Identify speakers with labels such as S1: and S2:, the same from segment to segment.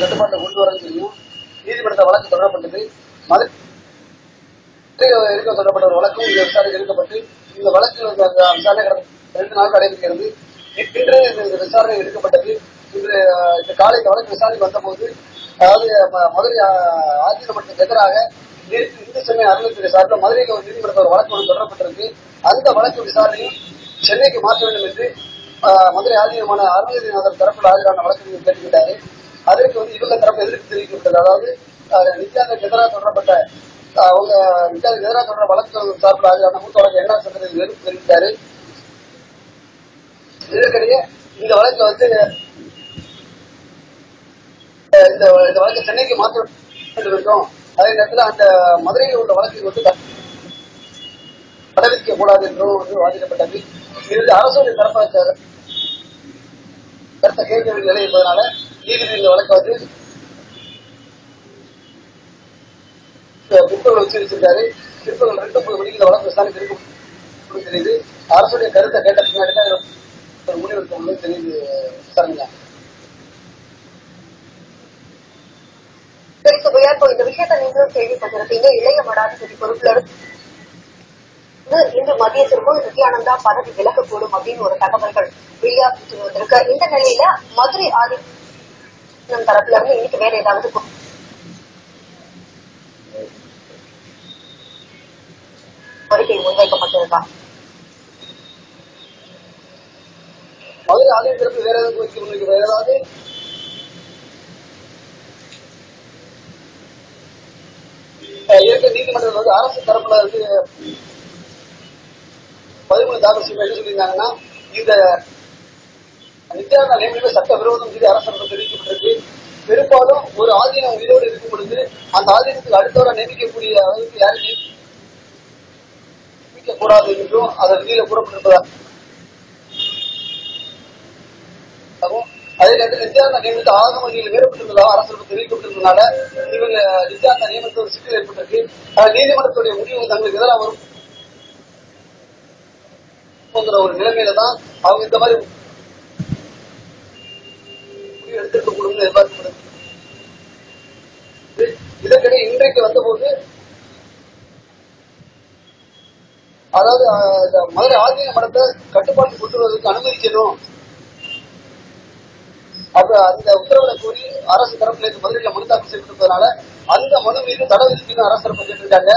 S1: கட்டுப்பாட்டை கொண்டு வரன்னு சொல்லியும் நீதிமன்ற வழக்கு தொடரப்பட்டது. மதுரை இருக்க தொடரப்பட்ட ஒரு வழக்கும் இந்த விசாரணை எடுக்கப்பட்டு இந்த வழக்கு அந்த விசாரணை கடந்த ரெண்டு நாள் நடைபெறுகிறது இன்று இந்த விசாரணை எடுக்கப்பட்டது. இன்று இந்த காலை இந்த வழக்கு விசாரணை வந்தபோது அதாவது மதுரை அஹ், எதிராக இந்து சமய அறநிலையத்துறை சார்பில் மதுரையில் ஒரு நீதிமன்ற ஒரு வழக்கு ஒன்று தொடரப்பட்டிருக்கு. அந்த வழக்கு விசாரணையும் சென்னைக்கு மாற்ற வேண்டும் என்று அஹ், மதுரை ஆதீனமான அருணகிரிநாதர் தரப்பில் ஆஜரான வழக்கு கேட்டுக்கிட்டாரு அதற்கு வந்து இவங்க தரப்பு எதிர்ப்பு தெரிவிக்கப்பட்டது அதாவது அஹ், எதிராக தொடரப்பட்ட அவங்க நித்யானந்தருக்கு எதிராக தொடர வழக்கு சார்பில் ஆஜரான மூத்த வழக்கு என்ன சங்கத்தில் எதிர்ப்பு தெரிவித்தாரு. இதற்கிடையே இந்த வழக்குல வந்து இந்த இந்த வழக்கு சென்னைக்கு மாற்ற இருக்கும் அதே நேரத்தில் அந்த மதுரையில் உள்ள வழக்கு வந்து தடவிக்க கூடாது என்றும் வந்து வாதிக்கப்பட்டது இது அரசுடைய தரப்பாக கருத்தை கேட்க வேண்டிய நிலை இருப்பதனால நீதிபதி இந்த வழக்கு வந்து பிற்பகல் வச்சு வச்சிருக்காரு பிற்பகல் ரெண்டு மூணு மணிக்கு இந்த வழக்கு விசாரணை தெரிவிக்கும் தெரியுது. அரசுடைய கருத்தை கேட்ட பின்னாடி தான் ஒரு முடிவு எடுக்க முடியும் தெரியுது விசாரணையா
S2: சுபையா இப்போ இந்த நீங்களும் கேள்விப்பட்டிருப்பீங்க. இளைய மடாதிபதி பொறுப்புல இன்று மதியத்திற்குள் நித்யானந்தா பதவி விலகக்கூடும் அப்படின்னு ஒரு தகவல்கள் வெளியாகிட்டு வந்திருக்கு. இந்த நிலையில மதுரை ஆதி நம் தரப்புல இருந்து இன்னைக்கு வேற ஏதாவது கோரிக்கை முன்வைக்கப்பட்டிருக்கா?
S1: மதுரை ஆலயத்திற்கு வேற ஏதாவது கோரிக்கை முன்வைக்க வேற ஏதாவது இயற்கை நீதிமன்றம் வந்து அரசு தரப்புல வந்து பதிமூணு தாக்கல் செய்ய சொல்லியிருந்தாங்கன்னா இந்த நித்யானந்தா நியமனமே சட்ட விரோதம் சொல்லி அரசு தெரிவிக்கப்பட்டிருக்கு பெரும்பாலும் ஒரு ஆதீனம் உயிரோடு இருக்கும் பொழுது அந்த ஆதீனத்துக்கு அடுத்தவரை நியமிக்கக்கூடிய அளவுக்கு யாரும் நியமிக்க கூடாது என்றும் அதன் விதியில கூறப்பட்டிருப்பதா? அதே நேரத்தில் நித்யானந்த நியமனத்தை ஆகம வழியில் வேறுபட்டிருந்ததாக அரசு தெரிவிக்கப்பட்டிருந்ததுனால இவங்க நித்யானந்த நியமனத்தில் ஒரு சிக்கல் ஏற்பட்டிருக்கு. நீதிமன்றத்துடைய முடிவு தங்களுக்கு எதிராக வரும்? ஒரு நிலைமையில தான் அவங்க இந்த மாதிரி முடிவு எடுத்திருக்க கூடும் எதிர்பார்க்கப்படுது இதற்கிடையே இன்றைக்கு வந்தபோது அதாவது இந்த மதுரை ஆதீன மடத்தை கட்டுப்பாட்டு கொண்டு வருவதற்கு அனுமதிக்கணும் அப்ப அந்த உத்தரவுல கூறி அரசு தரப்புல இருந்து மதுரையில மனு தாக்கல் செய்யப்பட்டிருப்பதனால அந்த மனு மீது தடை விதிக்கணும் அரசு தரப்பு கேட்டிருக்காங்க.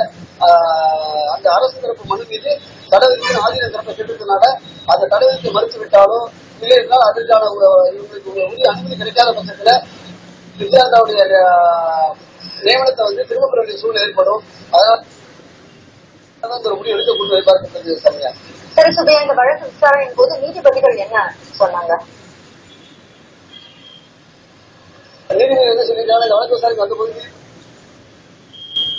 S1: அந்த அரசு தரப்பு மனு மீது தடை விதிக்கணும் ஆதீன தரப்பை கேட்டிருக்கனால அந்த தடை விதிக்க மறுத்து விட்டாலும் இல்லை என்றால் அதற்கான இவங்களுக்கு உரிய அனுமதி கிடைக்காத பட்சத்துல வித்யாந்தாவுடைய நியமனத்தை வந்து திரும்ப பெற வேண்டிய சூழ்நிலை ஏற்படும். அதனால தான் இந்த ஒரு முடிவு எடுக்க கொண்டு எதிர்பார்க்கப்படுது சமயம்
S2: சரி சுபையா இந்த வழக்கு விசாரணையின் போது நீதிபதிகள் என்ன சொன்னாங்க?
S1: நீதிபதி என்ன சொல்லியிருக்காங்க? இந்த வழக்கு விசாரிக்க வந்தபோது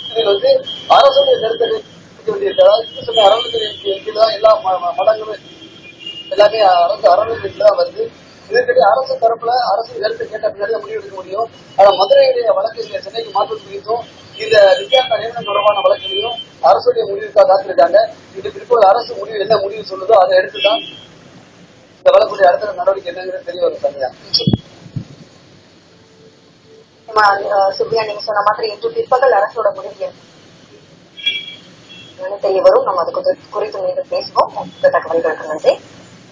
S1: இதில் வந்து அரசுடைய கருத்தை கேட்க வேண்டியிருக்கு அதாவது இந்து சமய அறநிலையத்துறை கீழ் தான் எல்லா ம- ம- மடங்களும் எல்லாமே அரசு அறநிலையத்தில் தான் வருது. அரசு தரப்புல அரசு கருத்தை கேட்ட பின்னாடி முடிவு எடுக்க முடியும். ஆனா மதுரையுடைய வழக்கு சென்னைக்கு மாற்றம் குறித்தும் இந்த நித்யானந்த நியமனம் தொடர்பான வழக்கிலையும் அரசுடைய முடிவுக்காக காத்திருக்காங்க. இது பிற்போது அரசு முடிவு என்ன முடிவு சொல்லுதோ அதை எடுத்துதான் இந்த வரக்கூடிய அடுத்த நடவடிக்கை என்னங்கிறது தெரிய வரும் தனியா.
S2: நம்ம, சுப்ரியா நீங்க சொன்ன மாதிரி இன்று பிற்பகல் அரசோட முடிவு என்ன? தெரிய வரும். நம்ம அது குறித்து மீண்டும் பேசுவோம். தகவல்களுக்கு நன்றி.